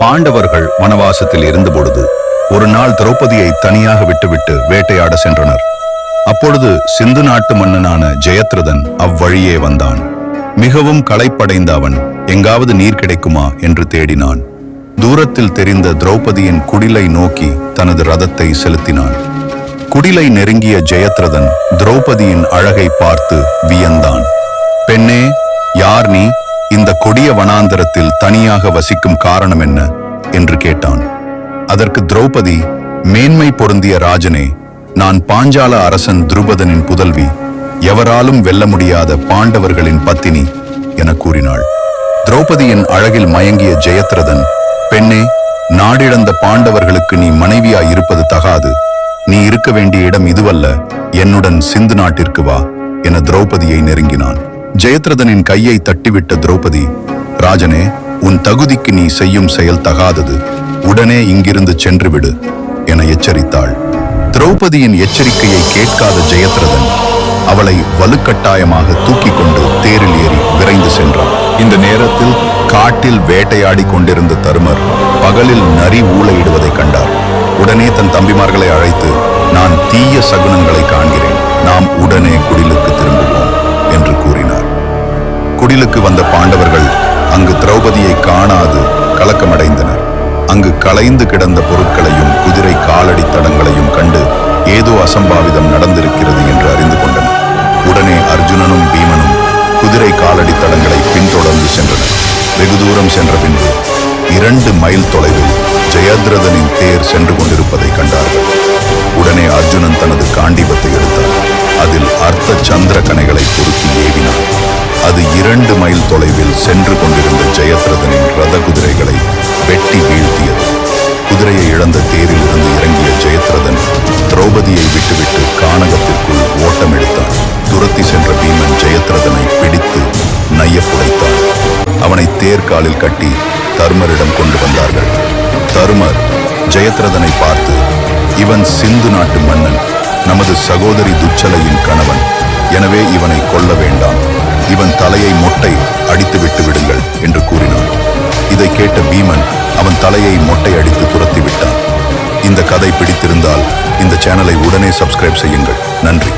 பாண்டவர்கள் வனவாசத்தில் இருந்தபொழுது ஒரு நாள் திரௌபதியை தனியாக விட்டுவிட்டு வேட்டையாட சென்றனர். அப்பொழுது சிந்து நாட்டு மன்னனான ஜெயத்ரதன் அவ்வழியே வந்தான். மிகவும் களைப்படைந்த அவன் எங்காவது நீர் கிடைக்குமா? என்று தேடினான். தூரத்தில் தெரிந்த திரௌபதியின் குடிலை நோக்கி தனது ரதத்தை செலுத்தினான். குடிலை நெருங்கிய ஜெயத்ரதன் திரௌபதியின் அழகை பார்த்து வியந்தான். பெண்ணே யார் நீ? இந்த கொடிய வனாந்தரத்தில் தனியாக வசிக்கும் காரணம் என்ன? என்று கேட்டான். அதற்கு திரௌபதி மேன்மை பொருந்திய ராஜனே நான் பாஞ்சால அரசன் துருபதனின் புதல்வி எவராலும் வெல்ல முடியாத பாண்டவர்களின் பத்தினி என கூறினாள். திரௌபதியின் அழகில் மயங்கிய ஜெயத்ரதன் பெண்ணே நாடிழந்த பாண்டவர்களுக்கு நீ மனைவியா இருப்பது தகாது. நீ இருக்க வேண்டிய இடம் இதுவல்ல. என்னுடன் சிந்து நாட்டிற்கு வா என திரௌபதியை நெருங்கினான். ஜெயத்ரதனின் கையை தட்டிவிட்ட திரௌபதி ராஜனே உன் தகுதிக்கு நீ செய்யும் செயல் தகாதது. உடனே இங்கிருந்து சென்றுவிடு என எச்சரித்தாள். திரௌபதியின் எச்சரிக்கையை கேட்காத ஜெயத்ரதன் அவளை வலுக்கட்டாயமாக தூக்கிக் கொண்டு தேரில் ஏறி விரைந்து சென்றான். இந்த நேரத்தில் காட்டில் வேட்டையாடி கொண்டிருந்த தருமர் பகலில் நரி ஊளையிடுவதைக் கண்டார். உடனே தன் தம்பிமார்களை அழைத்து நான் தீய சகுனங்களை காண்கிறேன். நாம் உடனே குடிலுக்கு திரும்புவோம். குடிலுக்கு வந்த பாண்டவர்கள் அங்கு திரௌபதியை காணாது கலக்கமடைந்தனர். அங்கு கலைந்து கிடந்த பொருட்களையும் குதிரை காலடி தடங்களையும் கண்டு ஏதோ அசம்பாவிதம் நடந்திருக்கிறது என்று அறிந்து கொண்டனர். உடனே அர்ஜுனனும் பீமனும் குதிரை காலடி தடங்களை பின்தொடர்ந்து சென்றனர். வெகு தூரம் சென்ற பின்பு இரண்டு மைல் தொலைவில் ஜெயத்ரதனின் தேர் சென்று கொண்டிருப்பதை கண்டார்கள். உடனே அர்ஜுனன் தனது காண்டிபத்தை எடுத்தார் அதில் அர்த்த சந்திர கணைகளை பொருத்தி இரண்டு மைல் தொலைவில் சென்று கொண்டிருந்த ஜெயத்ரதனின் ரத குதிரைகளை வெட்டி வீழ்த்தியது. குதிரையை இழந்த தேரில் இருந்து இறங்கிய ஜெயத்ரதன் திரௌபதியை விட்டுவிட்டு கானகத்திற்குள் ஓட்டமெடுத்தார் துரத்தி சென்ற பீமன் ஜெயத்ரதனை பிடித்து நையப்புடைத்தான் அவனை தேர்காலில் கட்டி தருமரிடம் கொண்டு வந்தார்கள். தருமர் ஜெயத்ரதனை பார்த்து இவன் சிந்து நாட்டு மன்னன். நமது சகோதரி துச்சலையின் கணவன். எனவே இவனை கொல்ல வேண்டாம். இவன் தலையை மொட்டை அடித்து விட்டு விடுங்கள் என்று கூறினான். இதை கேட்ட பீமன் அவன் தலையை மொட்டை அடித்து துரத்தி விட்டான். இந்த கதை பிடித்திருந்தால் இந்த சேனலை உடனே சப்ஸ்கிரைப் செய்யுங்கள். நன்றி.